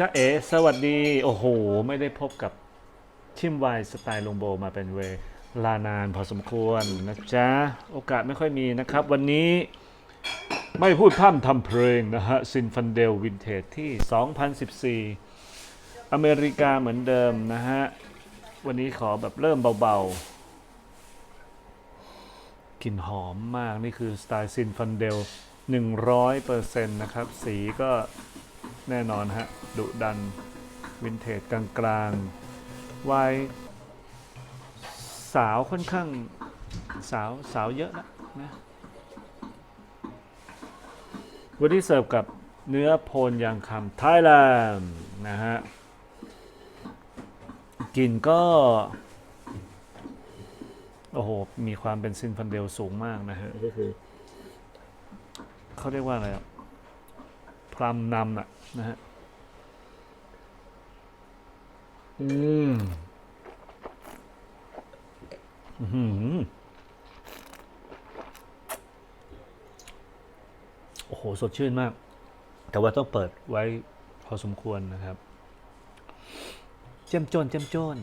จ้าเอ๋สวัสดี โอ้โห ไม่ได้พบกับชิมไวสไตล์ลุงโบมาเป็นเวลานานพอสมควรนะจ๊ะ โอกาสไม่ค่อยมีนะครับ วันนี้ไม่พูดพร่ำทำเพลงนะฮะซินฟันเดลวินเทจที่ 2014 อเมริกาเหมือนเดิมนะฮะ วันนี้ขอแบบเริ่มเบาๆกลิ่นหอมมากนี่คือสไตล์ซินฟันเดล100%นะครับ สีก็ แน่นอนฮะ ดุดัน วินเทจกลางๆวัยสาวค่อนข้างสาวสาวเยอะนะนะวันนี้เสิร์ฟกับเนื้อโพนยางคำไทยแลนด์นะฮะกลิ่นก็ โอ้โห มีความเป็นซินฟันเดลสูงมากนะฮะก็คือเขาเรียกว่าอะไรอะ พรำนำอะนะฮะอืมอื้อหือโอ้โห สดชื่นมาก แต่ว่าต้องเปิดไว้พอสมควรนะครับ เจ้มจนเจ้มจน